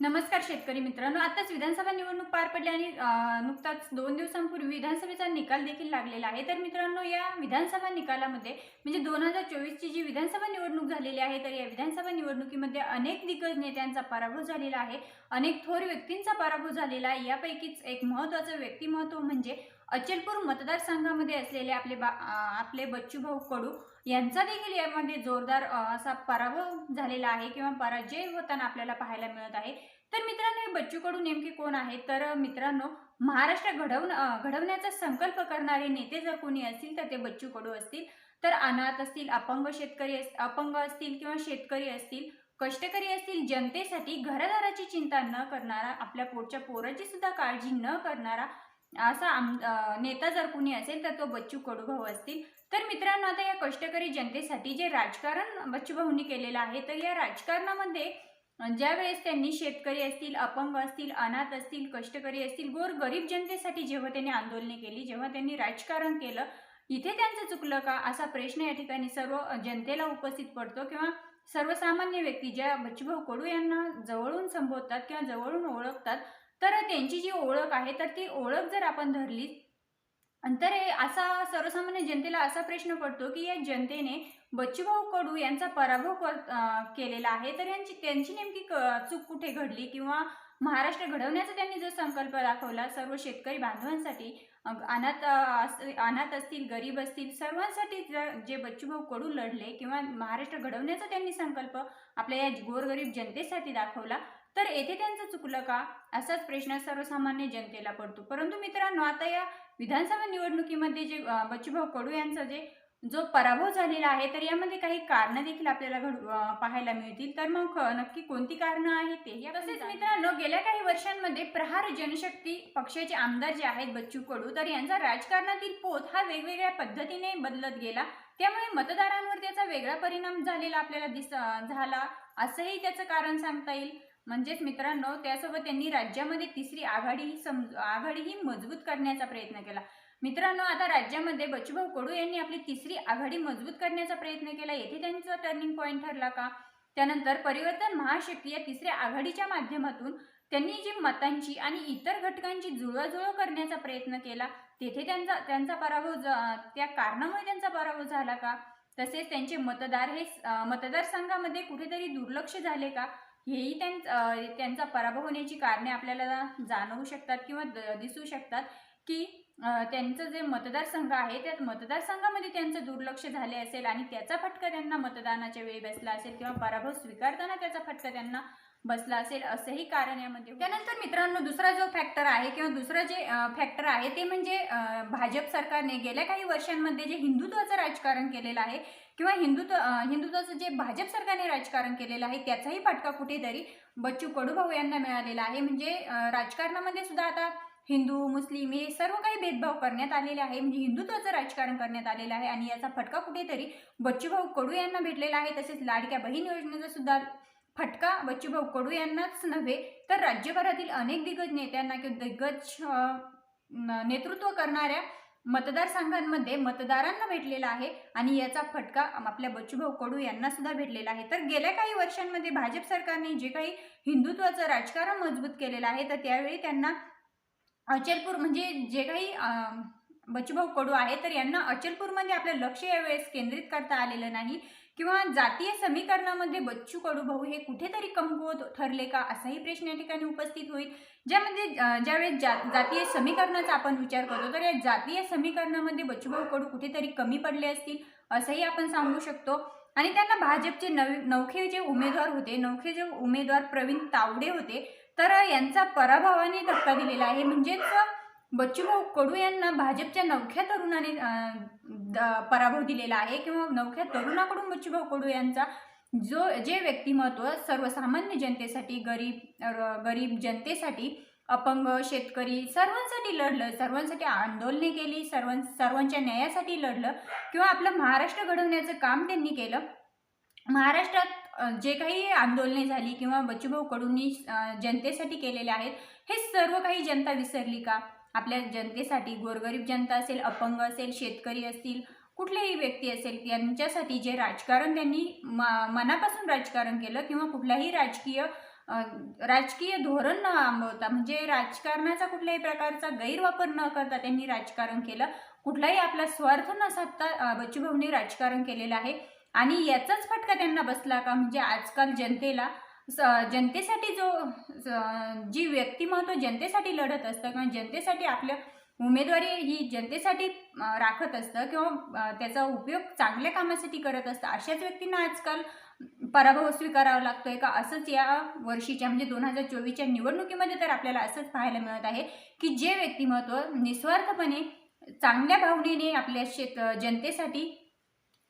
नमस्कार शेतकरी मित्रांनो आताच विधानसभा निवडणूक पार पडली आणि नुकताच दोन दिवसांपूर्वी विधानसभेचा निकाल देखील लागलेला आहे. तर मित्रांनो या विधानसभा निकालामध्ये म्हणजे दोन हजार चोवीसची जी विधानसभा निवडणूक झालेली आहे तर या विधानसभा निवडणुकीमध्ये अनेक दिग्गज नेत्यांचा पराभव झालेला आहे. अनेक थोर व्यक्तींचा पराभव झालेला आहे. यापैकीच एक महत्त्वाचं व्यक्तिमत्व म्हणजे अचलपूर मतदारसंघामध्ये असलेले आपले बा आपले बच्चूभाऊ कडू यांचा देखील यामध्ये जोरदार असा पराभव झालेला आहे किंवा पराजय होताना आपल्याला पाहायला मिळत आहे. तर मित्रांनो हे बच्चू कडू नेमके कोण आहे तर मित्रांनो महाराष्ट्र घडवण घडवण्याचा संकल्प करणारे नेते जर कोणी असतील तर ते बच्चू कडू असतील. तर अनाथ असतील अपंग शेतकरी अस- अपंग असतील किंवा शेतकरी असतील कष्टकरी असतील जनतेसाठी घरदाराची चिंता न करणारा आपल्या पोटच्या पोराची सुद्धा काळजी न करणारा असा आम नेता जर कुणी असेल तर तो बच्चू कडूभाऊ असतील. तर मित्रांनो आता या कष्टकरी जनतेसाठी जे राजकारण बच्चूभाऊंनी केलेलं आहे तर या राजकारणामध्ये ज्यावेळेस त्यांनी शेतकरी असतील अपंग असतील अनाथ असतील कष्टकरी असतील गोर गरीब जनतेसाठी जेव्हा त्यांनी आंदोलने केली जेव्हा त्यांनी राजकारण केलं इथे त्यांचं चुकलं का? असा प्रश्न या ठिकाणी सर्व जनतेला उपस्थित पडतो किंवा सर्वसामान्य व्यक्ती ज्या बच्चूभाऊ कडू यांना जवळून संबोधतात किंवा जवळून ओळखतात तर त्यांची जी ओळख आहे तर ती ओळख जर आपण धरली तर हे असा सर्वसामान्य जनतेला असा प्रश्न पडतो की या जनतेने बच्चूभाऊ कडू यांचा पराभव कर- केलेला आहे तर यांची त्यांची नेमकी क- चूक कुठे घडली? किंवा महाराष्ट्र घडवण्याचा त्यांनी जो संकल्प दाखवला सर्व शेतकरी बांधवांसाठी अनाथ अस- अनाथ असतील गरीब असतील सर्वांसाठी ज- जे बच्चूभाऊ कडू लढले किंवा महाराष्ट्र घडवण्याचा त्यांनी संकल्प आपल्या या गोरगरीब जनतेसाठी दाखवला तर येथे त्यांचं चुकलं का? असाच प्रश्न सर्वसामान्य जनतेला पडतो. परंतु मित्रांनो आता या विधानसभा निवडणुकीमध्ये जे बच्चूभाऊ कडू यांचा जे जो पराभव झालेला आहे तर यामध्ये काही कारणं देखील आपल्याला घड पाहायला मिळतील. तर मग नक्की कोणती कारणं आहेत ते? या तसेच मित्रांनो गेल्या काही वर्षांमध्ये प्रहार जनशक्ती पक्षाचे आमदार जे आहेत बच्चू कडू तर यांचा राजकारणातील पोत हा वेगवेगळ्या पद्धतीने बदलत गेला. त्यामुळे मतदारांवर त्याचा वेगळा परिणाम झालेला आपल्याला दिस झाला. असंही त्याचं कारण सांगता येईल. म्हणजेच मित्रांनो त्यासोबत त्यांनी राज्यामध्ये तिसरी आघाडीही सम मजबूत करण्याचा प्रयत्न केला. मित्रांनो आता राज्यामध्ये बच्चूभाऊ कडू यांनी आपली तिसरी आघाडी मजबूत करण्याचा प्रयत्न केला. येथे त्यांचा टर्निंग पॉईंट ठरला का? त्यानंतर परिवर्तन महाशक्ती या तिसऱ्या आघाडीच्या माध्यमातून त्यांनी जी मतांची आणि इतर घटकांची जुळवाजुळव करण्याचा प्रयत्न केला. तेथे त्यांचा त्यांचा पराभव त्या कारणामुळे त्यांचा पराभव झाला का? तसेच त्यांचे मतदार हे मतदारसंघामध्ये कुठेतरी दुर्लक्ष झाले का? हेही त्यां त्यांचा पराभव होण्याची कारणे आपल्याला जाणवू शकतात किंवा द- दिसू शकतात की त्यांचं जे मतदारसंघ आहे त्या मतदारसंघामध्ये त्यांचं दुर्लक्ष झाले असेल आणि त्याचा फटका त्यांना मतदानाच्या वेळी बसला असेल किंवा पराभव स्वीकारताना त्याचा फटका त्यांना बसला असेल असंही कारण यामध्ये त्यानंतर मित्रांनो दुसरा जो फॅक्टर आहे किंवा दुसरं जे फॅक्टर आहे ते म्हणजे भाजप सरकारने गेल्या काही वर्षांमध्ये जे हिंदुत्वाचं राजकारण केलेलं आहे किंवा हिंदुत्व हिंदुत्वाचं जे भाजप सरकारने राजकारण केलेलं आहे त्याचाही फटका कुठेतरी बच्चू कडूभाऊ यांना मिळालेला आहे. म्हणजे राजकारणामध्ये सुद्धा आता हिंदू मुस्लिम हे सर्व काही भेदभाव करण्यात आलेले आहे. म्हणजे हिंदुत्वाचं राजकारण करण्यात आलेलं आहे आणि याचा फटका कुठेतरी बच्चूभाऊ कडू यांना भेटलेला आहे. तसेच लाडक्या बहीण योजनेचा सुद्धा फटका बच्चूभाऊ कडू यांनाच नव्हे तर राज्यभरातील अनेक दिग्गज नेत्यांना किंवा दिग्गज नेतृत्व करणाऱ्या मतदारसंघांमध्ये मतदारांना भेटलेला आहे आणि याचा फटका आपल्या बच्चूभाऊ कडू यांना सुद्धा भेटलेला आहे. तर गेल्या काही वर्षांमध्ये भाजप सरकारने जे काही हिंदुत्वाचं राजकारण मजबूत केलेलं आहे तर त्यावेळी त्यांना अचलपूर म्हणजे जे काही बच्चूभाऊ कडू आहे तर यांना अचलपूरमध्ये आपलं लक्ष यावेळेस केंद्रित करता आलेलं नाही. किंवा जातीय समीकरणामध्ये बच्चू कडू भाऊ हे कुठेतरी कमकुवत ठरले का? असाही प्रश्न या ठिकाणी उपस्थित होईल. ज्यामध्ये ज्यावेळेस जा जातीय समीकरणाचा आपण विचार करतो तर या जातीय समीकरणामध्ये बच्चूभाऊ कडू कुठेतरी कमी पडले असतील असंही आपण सांगू शकतो. आणि त्यांना भाजपचे नवे नौखे जे उमेदवार होते नौखे जे उमेदवार प्रवीण तावडे होते तर यांचा पराभवाने धक्का दिलेला आहे. म्हणजेच बच्चूभाऊ कडू यांना भाजपच्या नवख्या तरुणाने द- पराभव दिलेला आहे किंवा नवख्या तरुणाकडून बच्चूभाऊ कडू यांचा जो जे व्यक्तिमत्व सर्वसामान्य जनतेसाठी गरीब गरीब जनतेसाठी अपंग शेतकरी सर्वांसाठी लढलं सर्वांसाठी आंदोलने केली सर्वां सर्वांच्या न्यायासाठी लढलं किंवा आपलं महाराष्ट्र घडवण्याचं काम त्यांनी केलं. महाराष्ट्रात जे काही आंदोलने झाली किंवा बच्चूभाऊ कडूंनी जनतेसाठी केलेले आहेत हे सर्व काही जनता विसरली का? आपल्या जनतेसाठी गोरगरीब जनता असेल अपंग असेल शेतकरी असतील कुठलेही व्यक्ती असेल यांच्यासाठी जे राजकारण त्यांनी म- मनापासून राजकारण केलं किंवा कुठलाही राजकीय राजकीय धोरण न आंबवता म्हणजे राजकारणाचा कुठल्याही प्रकारचा गैरवापर न करता त्यांनी राजकारण केलं कुठलाही आपला स्वार्थ न साधता बच्चूभाऊने राजकारण केलेलं आहे. आणि याचाच फटका त्यांना बसला का? म्हणजे आजकाल जनतेला जनतेसाठी जो जी व्यक्तिमत्व जनतेसाठी लढत असतं किंवा जनतेसाठी आपल्या उमेदवारी ही जनतेसाठी राखत असतं किंवा त्याचा उपयोग चांगल्या कामासाठी करत असतं. अशाच व्यक्तींना आजकाल पराभव स्वीकारावा लागतोय का? असंच या वर्षीच्या म्हणजे दोन हजार चोवीसच्या निवडणुकीमध्ये तर आपल्याला असंच पाहायला मिळत आहे की जे व्यक्तिमत्व निस्वार्थपणे चांगल्या भावनेने आपल्या शेत जनतेसाठी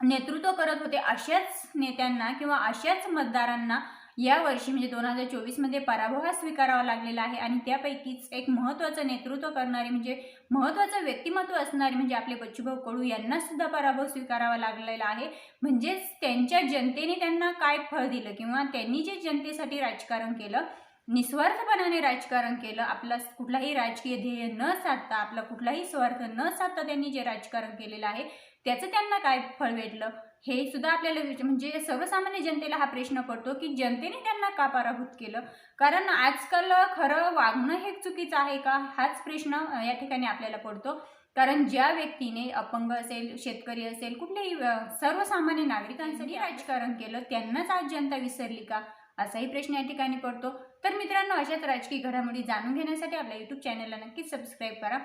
नेतृत्व करत होते अशाच नेत्यांना किंवा अशाच मतदारांना या वर्षी म्हणजे दोन हजार चोवीसमध्ये पराभव हा स्वीकारावा लागलेला आहे आणि त्यापैकीच एक महत्त्वाचं नेतृत्व करणारे म्हणजे महत्त्वाचं व्यक्तिमत्व असणारे म्हणजे आपले बच्चूभाऊ कडू यांना सुद्धा पराभव स्वीकारावा लागलेला आहे. म्हणजेच त्यांच्या जनतेने त्यांना काय फळ दिलं किंवा त्यांनी जे जनतेसाठी राजकारण केलं निस्वार्थपणाने राजकारण केलं आपला कुठलाही राजकीय ध्येय न साधता आपला कुठलाही स्वार्थ न साधता त्यांनी जे राजकारण केलेलं आहे त्याचं त्यांना काय फळ भेटलं? हे सुद्धा आपल्याला म्हणजे सर्वसामान्य जनतेला हा प्रश्न पडतो की जनतेने त्यांना का पराभूत केलं? कारण आजकाल खरं वागणं हे चुकीचं आहे का? हाच प्रश्न या ठिकाणी आपल्याला पडतो. कारण ज्या व्यक्तीने अपंग असेल शेतकरी असेल कुठल्याही सर्वसामान्य नागरिकांसाठी राजकारण केलं त्यांनाच आज जनता विसरली का? असाही प्रश्न या ठिकाणी पडतो. तर मित्रांनो अशाच राजकीय घडामोडी जाणून घेण्यासाठी आपल्या यूट्यूब चॅनलला नक्कीच सबस्क्राईब करा.